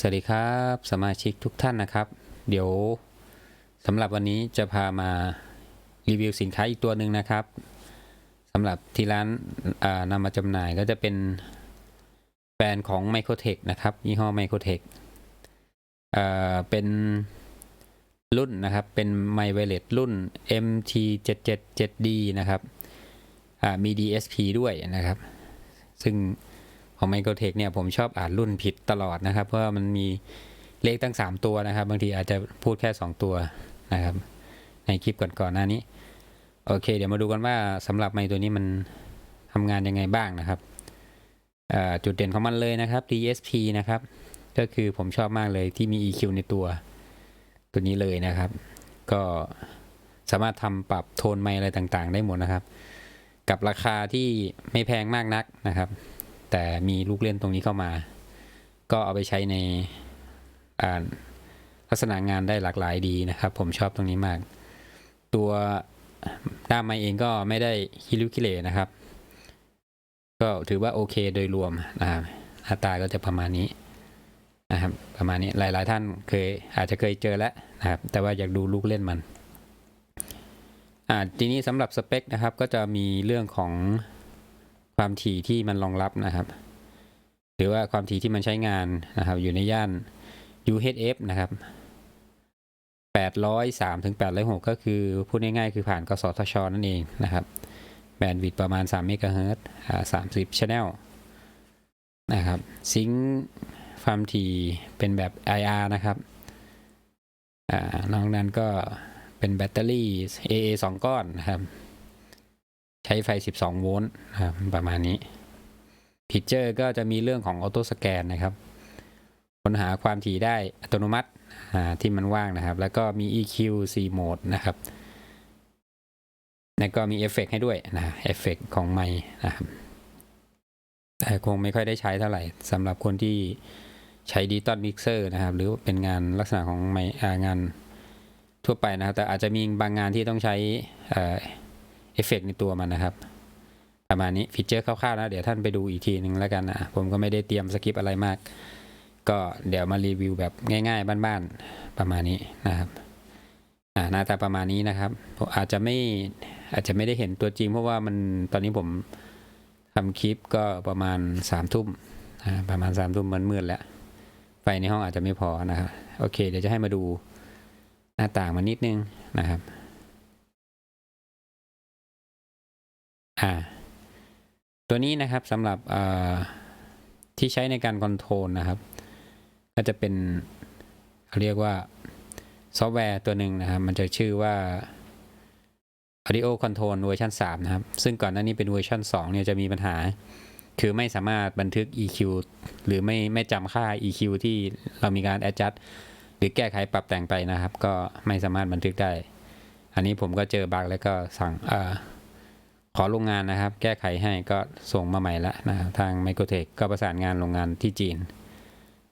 สวัสดีครับสมาชิกทุกท่านนะครับ เดี๋ยวสำหรับวันนี้จะพามารีวิวสินค้าอีกตัวหนึ่งนะครับสำหรับที่ร้านนำมาจำหน่ายก็จะเป็นแบรนด์ของ m i c r o t e c h นะครับยี่ห้อ m i c r o t e c h เป็นรุ่นนะครับเป็น m i w i r e l e s รุ่น MT777D นะครับมี DSP ด้วยนะครับ ซึ่ง ของไมโครเทคเนี่ยผมชอบอ่านรุ่นผิดตลอดนะครับ เพราะมันมีเลขตั้ง 3 ตัวนะครับ บางทีอาจจะพูดแค่ 2 ตัวนะครับ ในคลิปก่อนๆหน้านี้ โอเค เดี๋ยวมาดูกันว่าสำหรับไมตัวนี้มันทำงานยังไงบ้างนะครับ จุดเด่นของมันเลยนะครับ DSP นะครับ ก็คือผมชอบมากเลยที่มี EQ ในตัว ตัวนี้เลยนะครับ ก็สามารถทำปรับโทนไมอะไรต่างๆ ได้หมดนะครับ กับราคาที่ไม่แพงมากนักนะครับ แต่มีลูกเล่นตรงนี้เข้ามา ก็เอาไปใช้ในลักษณะงานได้หลากหลายดีนะครับ ผมชอบตรงนี้มาก ตัวด้ามไม้เองก็ไม่ได้คิริวคิเลนะครับ ก็ถือว่าโอเคโดยรวมนะครับหน้าตาก็จะประมาณนี้นะครับ ประมาณนี้หลาย ๆ ท่านเคยอาจจะเคยเจอแล้วนะครับ แต่ว่าอยากดูลูกเล่นมันอ่าทีนี้สำหรับสเปคนะครับ ก็จะมีเรื่องของ ความถี่ที่มันรองรับนะครับ หรือว่าความถี่ที่มันใช้งานนะครับ อยู่ในย่าน UHF นะครับ803ถึง806ก็คือพูดง่ายๆคือผ่านกสทช นั่นเองนะครับ แบนด์วิดต์ประมาณ3เมกะเฮิรตซ์อ่า30 channel นะครับ ซิงค์ความถี่เป็นแบบ IR นะครับอ่านอกนั้นก็เป็นแบตเตอรี่ AA 2 ก้อนนะครับ ใช้ไฟ 12 โวลต์นะครับประมาณนี้พิเจอร์ก็จะมีเรื่องของออโต้สแกนนะครับค้นหาความถี่ได้อัตโนมัติที่มันว่างนะครับ แล้วก็มี EQ C mode นะครับ แล้วก็มีเอฟเฟกให้ด้วยนะเอฟเฟกของไมค์นะครับ แต่คงไม่ค่อยได้ใช้เท่าไหร่สำหรับคนที่ใช้ดิจิตอลมิกเซอร์นะครับ หรือเป็นงานลักษณะของไมค์งานทั่วไปนะครับ แต่อาจจะมีบางงานที่ต้องใช้ เอ่อเฟเฟกในตัวมันนะครับ ประมาณนี้ฟีเจอร์คร่าวๆนะ เดี๋ยวท่านไปดูอีกทีหนึ่งแล้วกันนะผมก็ไม่ได้เตรียมสคริปอะไรมาก ก็เดี๋ยวมารีวิวแบบง่าย ๆ บ้านๆประมาณนี้นะครับหน้าตาประมาณนี้นะครับอาจจะไม่อาจจะไม่ได้เห็นตัวจริง เพราะว่ามันตอนนี้ผมทำคลิปก็ประมาณสามทุ่มประมาณสามทุ่มมันมืดแล้วไฟในห้องอาจจะไม่พอนะครับ โอเค เดี๋ยวจะให้มาดูหน้าต่างมันนิดนึงนะครับ อ่าตัวนี้นะครับสำหรับที่ใช้ในการคอนโทรลนะครับ ก็จะเป็นเรียกว่าซอฟต์แวร์ตัวหนึ่งนะครับ มันจะชื่อว่า Audio Control เวอร์ชัน3นะครับ ซึ่งก่อนหน้านี้เป็นเวอร์ชัน2เนี่ยจะมีปัญหา คือไม่สามารถบันทึก EQ หรือไม่ไม่จำค่า EQ ที่เรามีการ adjust หรือแก้ไขปรับแต่งไปนะครับ ก็ไม่สามารถบันทึกได้ อันนี้ผมก็เจอบั๊กแล้วก็สั่งอ่า ขอโรงงานนะครับ แก้ไขให้ก็ส่งมาใหม่ล้วนะครับทาง m i c r o t e c h ก็ประสานงานโรงงานที่จีน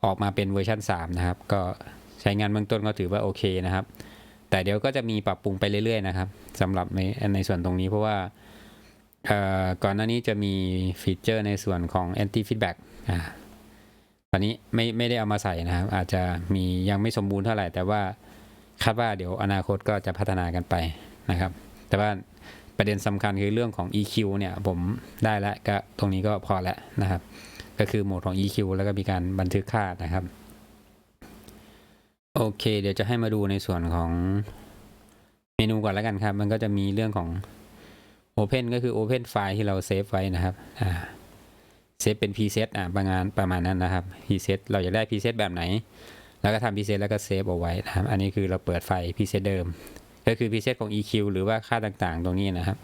ออกมาเป็นเวอร์ชัน3 นะครับ ก็ใช้งานเบื้องต้นก็ถือว่าโอเคนะครับ แต่เดี๋ยวก็จะมีปรับปรุงไปเรื่อยๆนะครับสำหรับในในส่วนตรงนี้เพราะว่าก่อนหน้านี้จะมีฟีเจอร์ในส่วนของ anti feedback อ่าตอนนี้ไม่ไม่ได้เอามาใส่นะครับ อาจจะมียังไม่สมบูรณ์เท่าไหร่ แต่ว่าคาดว่าเดี๋ยวอนาคตก็จะพัฒนากันไปนะครับ แต่ว่า ประเด็นสำคัญคือเรื่องของ EQ เนี่ยผมได้แล้วก็ตรงนี้ก็พอแล้วนะครับ ก็คือโหมดของ EQ แล้วก็มีการบันทึกค่านะครับ โอเค เดี๋ยวจะให้มาดูในส่วนของเมนูก่อนแล้วกันครับ มันก็จะมีเรื่องของ Open ก็คือ Open ไฟล์ที่เราเซฟไว้นะครับอ่าเซฟเป็น preset อ่าประมาณประมาณนั้นนะครับ preset เราอยากได้ preset แบบไหน แล้วก็ทำ preset แล้วก็เซฟเอาไว้นะครับ อันนี้คือเราเปิดไฟ preset เดิม ก็คือ preset ของ EQ หรือว่าค่าต่างๆ ตรงนี้นะครับ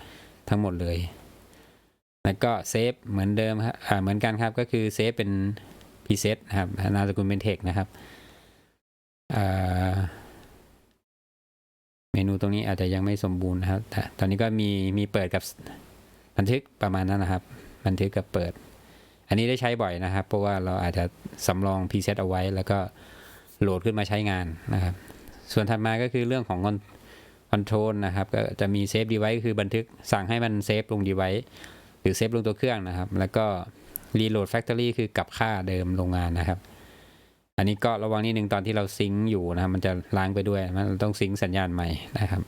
ทั้งหมดเลย แล้วก็เซฟเหมือนเดิมครับเหมือนกันครับก็คือเซฟเป็น preset นะครับนามสกุลเป็น text นะครับเมนูตรงนี้อาจจะยังไม่สมบูรณ์นะครับ ตอนนี้ก็มีมีเปิดกับบันทึกประมาณนั้นนะครับ บันทึกกับเปิด อันนี้ได้ใช้บ่อยนะครับ เพราะว่าเราอาจจะสำรอง preset เอาไว้ แล้วก็โหลดขึ้นมาใช้งานนะครับ ส่วนถัดมาก็คือเรื่องของ คอนโทรลนะครับก็จะมีเซฟดีไว้คือบันทึกสั่งให้มันเซฟลงดีไว้หรือเซฟลงตัวเครื่องนะครับ แล้วก็รีโหลดแฟคทอรี่คือกลับค่าเดิมโรงงานนะครับ อันนี้ก็ระวังนิดนึงตอนที่เราซิงค์อยู่นะครับ มันจะล้างไปด้วยมันต้องซิงค์สัญญาณใหม่นะครับ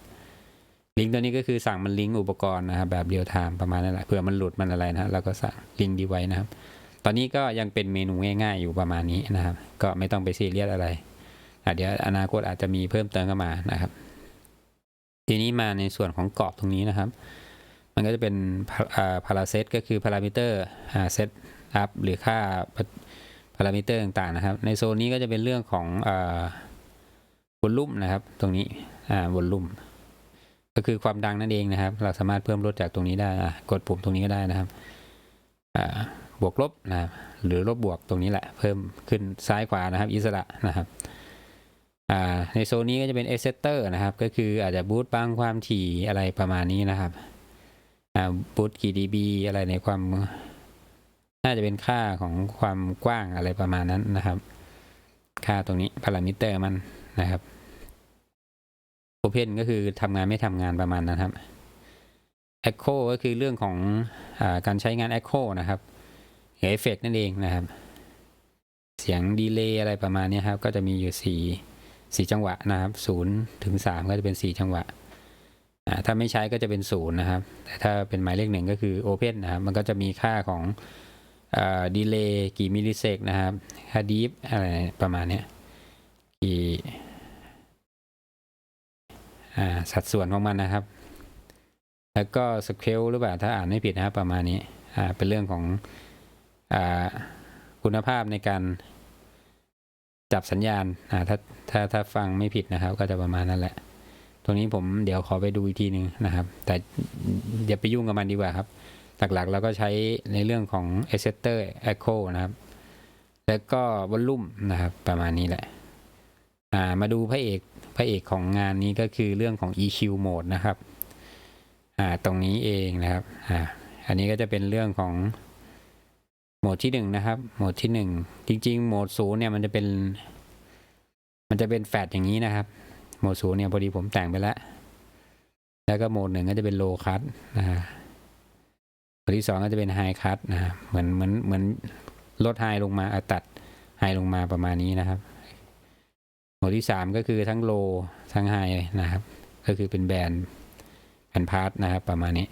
ลิงก์ตัวนี้ก็คือสั่งมันลิงก์อุปกรณ์นะครับ แบบเรียลไทม์ประมาณนั้นแหละเผื่อมันหลุดมันอะไรนะเราก็สั่งลิงก์ดีไว้นะครับ ตอนนี้ก็ยังเป็นเมนูง่ายๆอยู่ประมาณนี้นะครับ ก็ไม่ต้องไปซีเรียสอะไรเดี๋ยวอนาคตอาจจะมีเพิ่มเติมเข้ามานะครับ ทีนี้มาในส่วนของกรอบตรงนี้นะครับ มันก็จะเป็นพาราเซตก็คือพารามิเตอร์เซตอัพหรือค่าพารามิเตอร์ต่างๆนะครับ ในโซนนี้ก็จะเป็นเรื่องของวอลลุ่มนะครับ ตรงนี้วอลลุ่มก็คือความดังนั่นเองนะครับ เราสามารถเพิ่มลดจากตรงนี้ได้กดปุ่มตรงนี้ก็ได้นะครับบวกลบนะรบหรือลบบวกตรงนี้แหละ เพิ่มขึ้นซ้ายขวานะครับ อิสระนะครับ อ่าในโซนนี้ก็จะเป็นเอเซเตอร์นะครับ ก็คืออาจจะบูตบางความถี่อะไรประมาณนี้นะครับอ่าบูตกี่ dB อะไรในความ น่าจะเป็นค่าของความกว้างอะไรประมาณนั้นนะครับ ค่าตรงนี้พารามิเตอร์มันนะครับโอเพนก็คือทำงานไม่ทำงานประมาณนั้นครับ Echo ก็คือเรื่องของอการใช้งาน Echo นะครับเอฟเฟกนั่นเองนะครับ เสียงดีเลย์อะไรประมาณนี้ครับ ก็จะมีอยู่สี่ สี่จังหวะนะครับศูนย์ถึงสามก็จะเป็นสี่จังหวะถ้าไม่ใช้ก็จะเป็นศูนย์นะครับ แต่ถ้าเป็นหมายเลขหนึ่งก็คือ Open นะครับ มันก็จะมีค่าของดีเลย์กี่มิลลิเซกนะครับค่าดีฟอะไรประมาณนี้กี่สัดส่วนของมันนะครับ แล้วก็สเกลหรือเปล่าถ้าอ่านไม่ผิดนะครับประมาณนี้เป็นเรื่องของอคุณภาพในการ จับสัญญาณถ้าถ้าถ้าฟังไม่ผิดนะครับ ก็จะประมาณนั้นแหละ ตรงนี้ผมเดี๋ยวขอไปดูอีกทีหนึ่งนะครับ แต่อย่าไปยุ่งกับมันดีกว่าครับ หลักๆเราก็ใช้ในเรื่องของ a s s e t e r Echo นะครับ แล้วก็วอลลุ่มนะครับ ประมาณนี้แหละมาดูพระเอกพระเอกของงานนี้ก็คือเรื่องของ EQ mode นะครับอ่าตรงนี้เองนะครับอ่าอันนี้ก็จะเป็นเรื่องของ หมดที่หนึ่งนะครับโหมดที่หนึ่งจริงๆโหมดศูนย์เนี่ยมันจะเป็น มันจะเป็นแฟดอย่างนี้นะครับโหมดศูนย์เนี่ยพอดีผมแต่งไปแล้วแล้วก็โหมดหนึ่งก็จะเป็นโลคัตนะฮะโหมดที่สองก็จะเป็นไฮคัตนะเหมือนเหมือนเหมือนลดไฮลงมาตัดไฮลงมาประมาณนี้นะครับ โหมดที่สามก็คือทั้งโลทั้งไฮนะครับ ก็คือเป็นแบนแผ่นพาร์ทนะครับ ประมาณนี้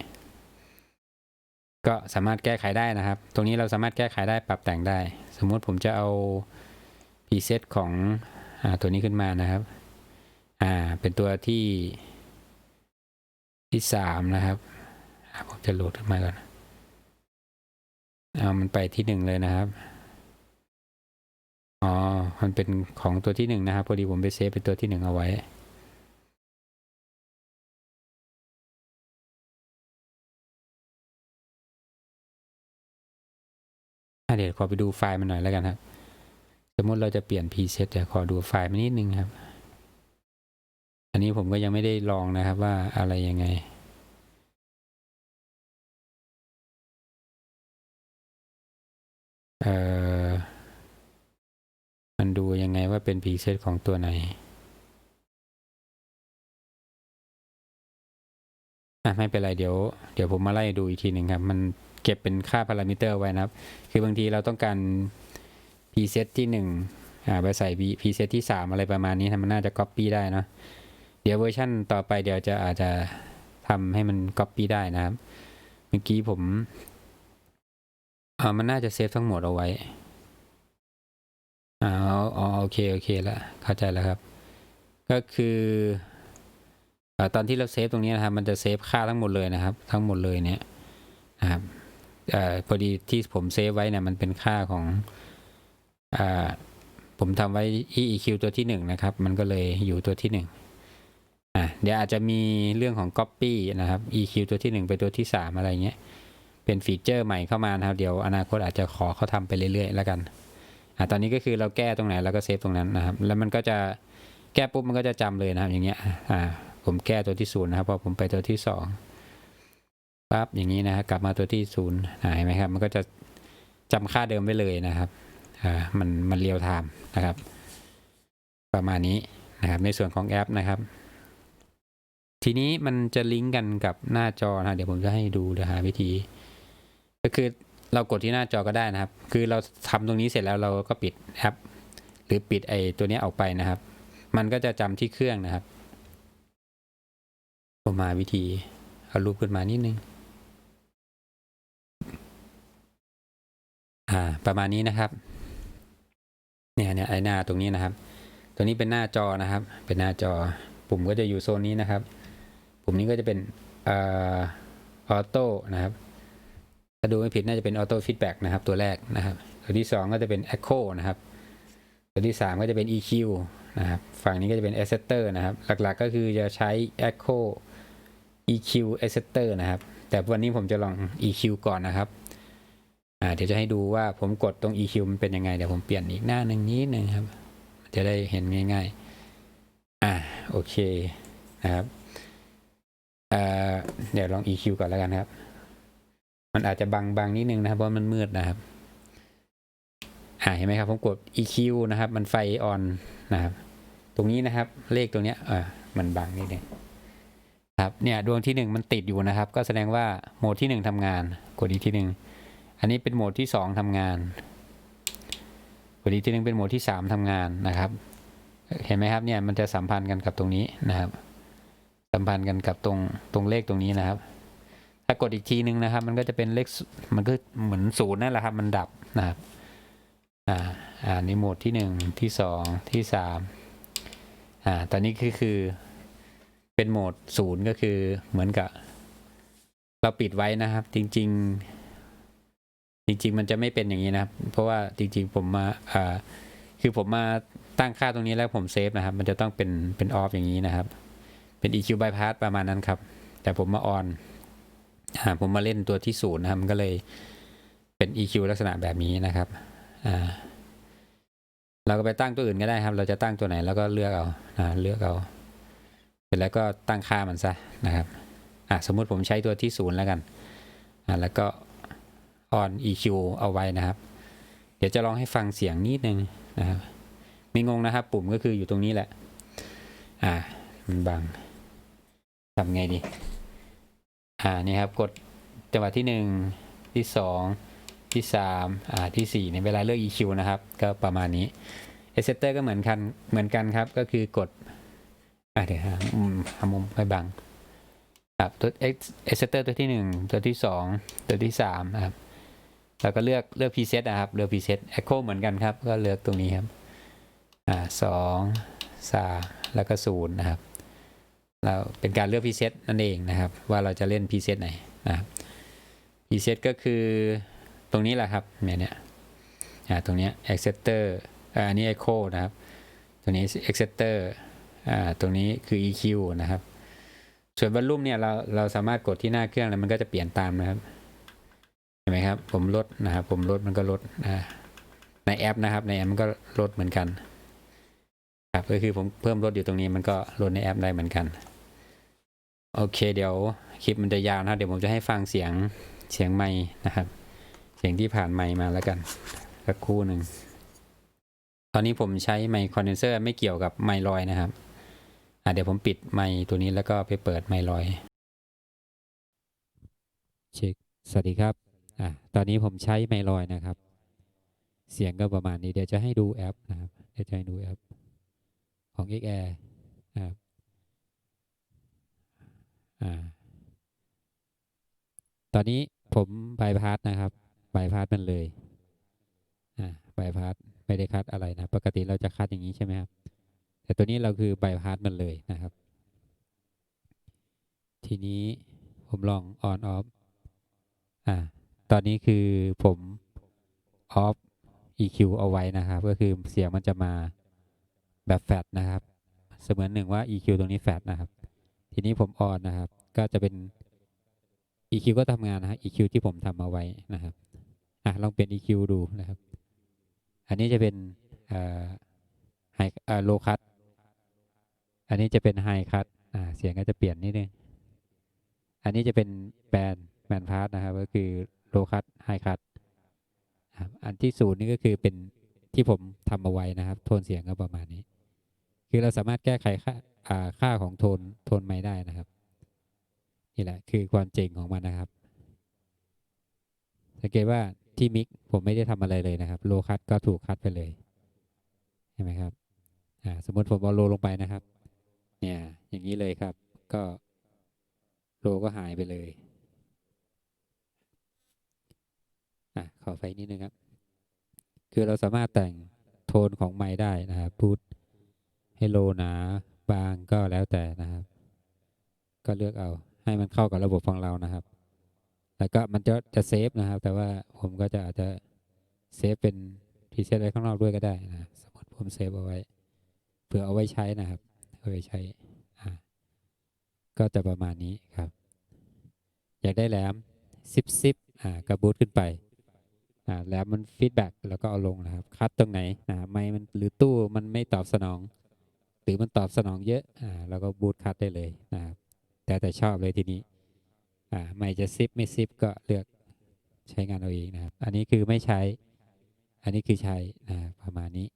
ก็สามารถแก้ไขได้นะครับ ตรงนี้เราสามารถแก้ไขได้ปรับแต่งได้ สมมติผมจะเอาพรีเซตของอตัวนี้ขึ้นมานะครับ อ่า เป็นตัวที่ที่สามนะครับ ผมจะโหลดขึ้นมาก่อน เอามันไปที่หนึ่งเลยนะครับ อ๋อ มันเป็นของตัวที่หนึ่งนะครับ พอดีผมไปเซฟเป็นตัวที่หนึ่งเอาไว้ เดี๋ยวขอไปดูไฟล์มันหน่อยแล้วกันครับ สมมติเราจะเปลี่ยน preset เดี๋ยวขอดูไฟล์มันนิดนึงครับ อันนี้ผมก็ยังไม่ได้ลองนะครับว่าอะไรยังไงเอ่อมันดูยังไงว่าเป็น preset ของตัวไหนอะไม่เป็นไรเดี๋ยว เดี๋ยวผมมาไล่ดูอีกทีหนึ่งครับ มัน เก็บเป็นค่าพารามิเตอร์ไว้นะครับ คือบางทีเราต้องการ preset ที่หนึ่งอ่าไปใส่ preset ที่สามอะไรประมาณนี้มันน่าจะ copy ได้เนาะเดี๋ยวเวอร์ชันต่อไปเดี๋ยวจะอาจจะทำให้มัน copy ได้นะครับ เมื่อกี้ผมอ่ามันน่าจะเซฟทั้งหมดเอาไว้อ่าอ๋อโอเคโอเคแล้วเข้าใจแล้วครับ ก็คือตอนที่เราเซฟตรงนี้นะครับ มันจะเซฟค่าทั้งหมดเลยนะครับ ทั้งหมดเลยเนี่ยนะครับ อพอดีที่ผมเซฟไว้เนี่ยมันเป็นค่าของอผมทำไว้ EQ ตัวที่หนึ่งนะครับ มันก็เลยอยู่ตัวที่หนึ่งอ่าเดี๋ยวอาจจะมีเรื่องของ Copy นะครับ EQ ตัวที่หนึ่งไปตัวที่สามอะไรเงี้ย เป็นฟีเจอร์ใหม่เข้ามานะครับ เดี๋ยวอนาคตอาจจะขอเขาทำไปเรื่อยๆ แล้วกันอ่าตอนนี้ก็คือเราแก้ตรงไหนเราก็เซฟตรงนั้นนะครับ แล้วมันก็จะแก้ปุ๊บมันก็จะจำเลยนะครับอย่างเงี้ยอ่าผมแก้ตัวที่ศูนย์นะครับพอผมไปตัวที่สอง ปั๊บอย่างนี้นะครับกลับมาตัวที่ศูนย์เห็นไหมครับ มันก็จะจำค่าเดิมไว้เลยนะครับอ่ามันมันเรียวไทม์นะครับ ประมาณนี้นะครับ ในส่วนของแอปนะครับ ทีนี้มันจะลิงก์กันกับหน้าจอนะเดี๋ยวผมจะให้ดูเดี๋ยวหาวิธี ก็คือเรากดที่หน้าจอก็ได้นะครับ คือเราทำตรงนี้เสร็จแล้วเราก็ปิดแอป หรือปิดไอตัวนี้ออกไปนะครับ มันก็จะจำที่เครื่องนะครับผมมาวิธีเอารูปขึ้นมานิดนึง อ่า ประมาณนี้นะครับ เนี่ยเนี่ยไอหน้าตรงนี้นะครับ ตัวนี้เป็นหน้าจอนะครับ เป็นหน้าจอ ปุ่มก็จะอยู่โซนนี้นะครับ ปุ่มนี้ก็จะเป็นออโต้นะครับ ถ้าดูไม่ผิดน่าจะเป็นออโต้ฟีดแบ็กนะครับ ตัวแรกนะครับ ตัวที่สองก็จะเป็น Echo นะครับ ตัวที่สามก็จะเป็น EQ นะครับ ฝั่งนี้ก็จะเป็น Assetter นะครับ หลักๆ ก็คือจะใช้ Echo EQ Assetter นะครับ แต่วันนี้ผมจะลอง EQ ก่อนนะครับ เดี๋ยวจะให้ดูว่าผมกดตรง EQ มันเป็นยังไง เดี๋ยวผมเปลี่ยนอีกหน้าหนึ่งนิดนึงครับ จะได้เห็นง่าย ๆ อ่าโอเคนะครับเดี๋ยวลอง EQ ก่อนแล้วกันครับ มันอาจจะบังบังนิดนึงนะครับ เพราะมันมืดนะครับ อ่าเห็นไหมครับ ผมกด EQ นะครับ มันไฟออนนะครับ ตรงนี้นะครับ เลขตรงเนี้ยเออมันบังนิดนึงครับ เนี่ยดวงที่หนึ่งมันติดอยู่นะครับ ก็แสดงว่าโหมดที่หนึ่งทำงาน กดอีกที่หนึ่ง อันนี้เป็นโหมดที่สองทำงานกดอีกทีหนึ่งเป็นโหมดที่สามทำงานนะครับ เห็นไหมครับเนี่ยมันจะสัมพันธ์กันกับตรงนี้นะครับ สัมพันธ์กันกับตรงตรงเลขตรงนี้นะครับ ถ้ากดอีกทีนึงนะครับ มันก็จะเป็นเลขมันก็เหมือนศูนย์นั่นแหละครับมันดับนะครับอ่าอ่านี่โหมดที่หนึ่งที่สองที่สามอ่าตอนนี้คือคือเป็นโหมดศูนย์ก็คือเหมือนกับ เราปิดไว้นะครับ จริง ๆ จริง ๆ มันจะไม่เป็นอย่างนี้นะครับ เพราะว่าจริง ๆ ผมมาอ่าคือผมมาตั้งค่าตรงนี้แล้วผมเซฟนะครับ มันจะต้องเป็นเป็นออฟอย่างนี้นะครับ เป็น EQ bypass ประมาณนั้นครับ แต่ผมมาออนอ่าผมมาเล่นตัวที่ศูนย์นะครับมันก็เลยเป็น EQ ลักษณะแบบนี้นะครับอ่าเราก็ไปตั้งตัวอื่นก็ได้ครับ เราจะตั้งตัวไหนแล้วก็เลือกเอาอ่าเลือกเอาเสร็จแล้วก็ตั้งค่ามันซะนะครับอ่าสมมุติผมใช้ตัวที่ศูนย์แล้วกันอ่าแล้วก็ on EQ เอาไว้นะครับ เดี๋ยวจะลองให้ฟังเสียงนิดนึงนะครับไม่งงนะครับ ปุ่มก็คืออยู่ตรงนี้แหละ อ่ามันบังทำไงดี อ่านี่ครับ กดจังหวะที่หนึ่งที่สองที่สามอ่าที่สี่ในเวลาเลือก EQ นะครับ ก็ประมาณนี้ e s เ e เตอร์ก็เหมือนกันเหมือนกันครับ ก็คือกดอ่าเดี๋ยวหาอืมหามุมให้บังครับตัว e s เ e เตอร์ตัวที่หนึ่งตัวที่สองตัวที่สามครับ แล้วก็เลือกเลือก preset นะครับ เลือก preset echo เหมือนกันครับ ก็เลือกตรงนี้ครับ อ่าสองสามแล้วก็ศูนย์นะครับ เราเป็นการเลือก preset นั่นเองนะครับ ว่าเราจะเล่น preset ไหนนะครับ preset ก็คือตรงนี้แหละครับเนี่ยเนี่ยอ่าตรงเนี้ย acceptor อ่าอันนี้ echo นะครับตัวนี้ acceptor อ่าตรงนี้คือ EQ นะครับ ส่วนวอลลุ่มเนี่ยเราเราสามารถกดที่หน้าเครื่องแล้วมันก็จะเปลี่ยนตามนะครับ เห็นไหมครับ ผมลดนะครับผมลดมันก็ลดนะในแอปนะครับ ในแอปมันก็ลดเหมือนกันครับก็คือผมเพิ่มลดอยู่ตรงนี้มันก็ลดในแอปได้เหมือนกัน โอเค เดี๋ยวคลิปมันจะยาวนะครับเดี๋ยวผมจะให้ฟังเสียงเสียงไม้นะครับ เสียงที่ผ่านไม้มาแล้วกันสักคู่หนึ่งตอนนี้ผมใช้ไมค์คอนเดนเซอร์ไม่เกี่ยวกับไมค์ลอยนะครับอะเดี๋ยวผมปิดไมค์ตัวนี้แล้วก็ไปเปิดไมค์ลอย เช็ค สวัสดีครับ อะตอนนี้ผมใช้ไมลอยนะครับ เสียงก็ประมาณนี้ เดี๋ยวจะให้ดูแอปนะครับ เดี๋ยวจะให้ดูแอปของ XAir นะครับอ่าตอนนี้ผมบายพาสนะครับบายพาสมันเลยอ่าบายพาสไม่ได้คัดอะไรนะ ปกติเราจะคัดอย่างนี้ใช่ไหมครับ แต่ตัวนี้เราคือบายพาสมันเลยนะครับ ทีนี้ผมลอง on off อ่า ตอนนี้คือผม off EQ เอาไว้นะครับ ก็คือเสียงมันจะมาแบบแฟดนะครับ เสมือนหนึ่งว่า EQ ตรงนี้แฟดนะครับ ทีนี้ผม on นะครับ ก็จะเป็น EQ ก็ทำงานนะฮะ EQ ที่ผมทำเอาไว้นะครับอะลองเปลี่ยน EQ ดูนะครับ อันนี้จะเป็นอ่อไฮอ่อโลคัตอันนี้จะเป็นไฮคัตอ่าเสียงก็จะเปลี่ยนนิดนึง อันนี้จะเป็นแบนแบนพาร์ทนะครับ ก็คือ โลคัตไฮคัตอันที่ศูนย์นี่ก็คือเป็นที่ผมทำเอาไว้นะครับ โทนเสียงก็ประมาณนี้ คือเราสามารถแก้ไขค่าค่าของโทนโทนไม่ได้นะครับ นี่แหละคือความเจ๋งของมันนะครับ สังเกตว่าที่มิกผมไม่ได้ทำอะไรเลยนะครับ โลคัตก็ถูกคัดไปเลยเห็นไหมครับสมมติผมเอาโลลงไปนะครับ เนี่ยอย่างนี้เลยครับ ก็โลก็หายไปเลย อะขอไฟนิดนึงครับ คือเราสามารถแต่งโทนของไม้ได้นะครับพูดให้โลหนาบางก็แล้วแต่นะครับ ก็เลือกเอาให้มันเข้ากับระบบของเรานะครับ แล้วก็มันจะจะเซฟนะครับ แต่ว่าผมก็จะอาจจะเซฟเป็นพรีเซตไว้ข้างนอกด้วยก็ได้นะสมมติผมเซฟเอาไว้เผื่อเอาไว้ใช้นะครับเอาไว้ใช้อ่าก็จะประมาณนี้ครับ อยากได้แหลมซิปซิปอ่ากระบูตขึ้นไป อ่าแล้วมันฟีดแบ็กแล้วก็เอาลงนะครับ คัดตรงไหนนะไม่มันหรือตู้มันไม่ตอบสนอง หรือมันตอบสนองเยอะอ่าแล้วก็บูตคัดได้เลยนะครับแต่แต่ชอบเลยทีนี้อ่าไม่จะซิปไม่ซิปก็เลือกใช้งานเอาเองนะครับ อันนี้คือไม่ใช้ อันนี้คือใช้นะประมาณนี้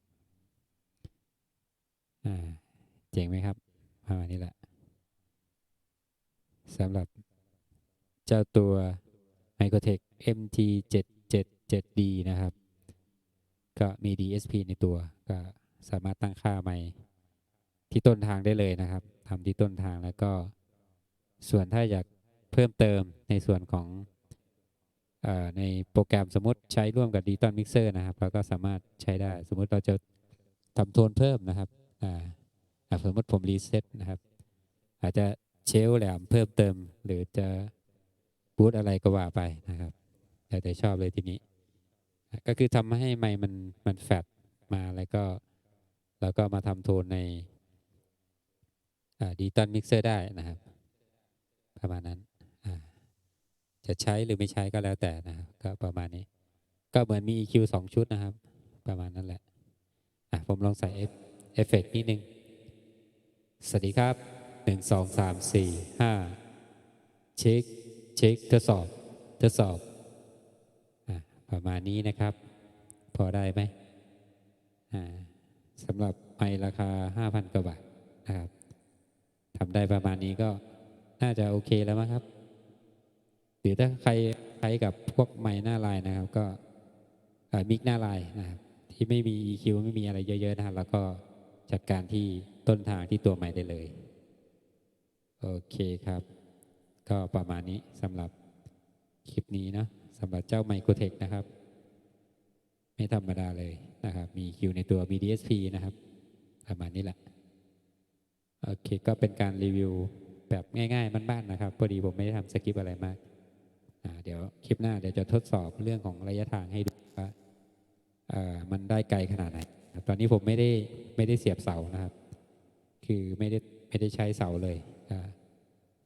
อ่าเจ๋งไหมครับประมาณนี้แหละสำหรับเจ้าตัว m i c r o t e c h MT7 7D นะครับ ก็มี DSP ในตัว ก็สามารถตั้งค่าใหม่ที่ต้นทางได้เลยนะครับทำที่ต้นทางแล้วก็ ส่วนถ้าอยากเพิ่มเติมในส่วนของอในโปรแกรมสมมติใช้ร่วมกับดิจิตอลมิกเซอร์นะครับ เราก็สามารถใช้ได้ สมมติเราจะทำโทนเพิ่มนะครับสมมติผมรีเซ็ตนะครับ อาจจะเชลแหลมเพิ่มเติม หรือจะบูตอะไรก็ว่าไปนะครับแต่แต่ชอบเลยทีนี้ ก็คือทำให้ไมค์มันมันแฟดมาแล้วก็แล้วก็มาทำโทนในดิจิตอลมิกเซอร์ได้นะครับ ประมาณนั้นอ่าจะใช้หรือไม่ใช้ก็แล้วแต่นะครับ ก็ประมาณนี้ ก็เหมือนมี EQ สองชุดนะครับ ประมาณนั้นแหละอะผมลองใส่เอฟเอฟเฟกต์นิดนึง สวัสดีครับหนึ่งสองสามสี่ห้าเช็ค เช็คทดสอบทดสอบ ประมาณนี้นะครับ พอได้ไหมสำหรับไมค์ราคาห้าพันกว่าบาทนะครับทำได้ประมาณนี้ก็น่าจะโอเคแล้วมั้งครับ หรือถ้าใครใช้กับพวกไมหน้าลายนะครับ ก็มิกหน้าลายนะครับที่ไม่มี EQ ไม่มีอะไรเยอะ ๆ นะครับแล้วก็จัดการที่ต้นทางที่ตัวใหม่ได้เลย โอเคครับ ก็ประมาณนี้สำหรับคลิปนี้นะ สำหรับเจ้าไมโครเทคนะครับ ไม่ธรรมดาเลยนะครับ มี EQ ในตัวมี DSP นะครับ ประมาณนี้แหละ โอเค ก็เป็นการรีวิวแบบง่ายๆ บ้านๆนะครับ พอดีผมไม่ได้ทำสคริปอะไรมาก เดี๋ยวคลิปหน้าเดี๋ยวจะทดสอบเรื่องของระยะทางให้ดูว่ามันได้ไกลขนาดไหน ตอนนี้ผมไม่ได้ไม่ได้เสียบเสานะครับ คือไม่ได้ไม่ได้ใช้เสาเลย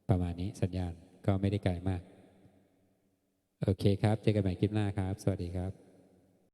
ประมาณนี้สัญญาณก็ไม่ได้ไกลมาก โอเคครับ เจอกันใหม่คลิปหน้าครับ สวัสดีครับ